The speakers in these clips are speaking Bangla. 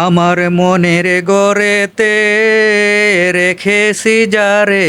আমার মনের গড়েতে রেখেছি যারে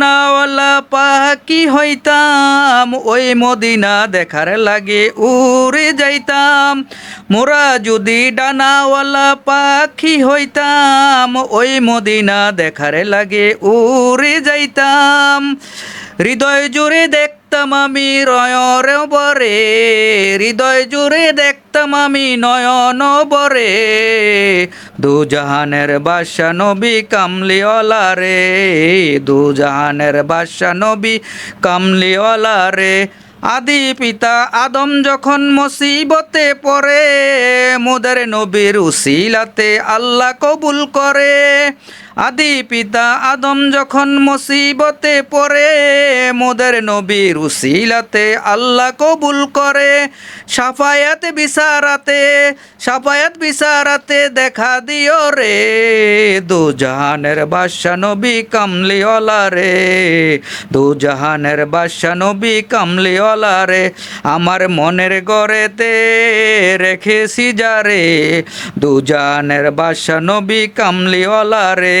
দানাওয়ালা পাখি হইতাম, ওই মদিনা দেখার লাগে উড়ে যাইতাম। মোরা যদি ডানাওয়ালা পাখি হইতাম, ওই মদিনা দেখার লাগে উড়ে যাইতাম। হৃদয় জুড়ে দেখতাম আমি রয়র বরে, হৃদয় জুড়ে দেখতাম আমি নয়ন বরে। দু জাহানের বাদশা নবী কামলিওয়ালা রে দু জাহানের বাদশা নবী কামলিওয়ালা রে। আদি পিতা আদম যখন মুসিবতে পড়ে, মোদের নবীর উসিলাতে আল্লাহ কবুল করে। আদি পিতা আদম যখন মুসিবতে পড়ে, মোদের নবীর উসিলাতে আল্লাহ কবুল করে। সাফায়াত বিচারাতে সাফায়াত বিচারাতে দেখা দিও রে। দু জাহানের বাদশা নবী কামলিওয়ালা রে। দু জাহানের বাদশা নবী কামলিওয়ালা রে। আমার মনের গড়েতে রেখেছি যারে দু জাহানের বাদশা নবী কামলিওয়ালা রে।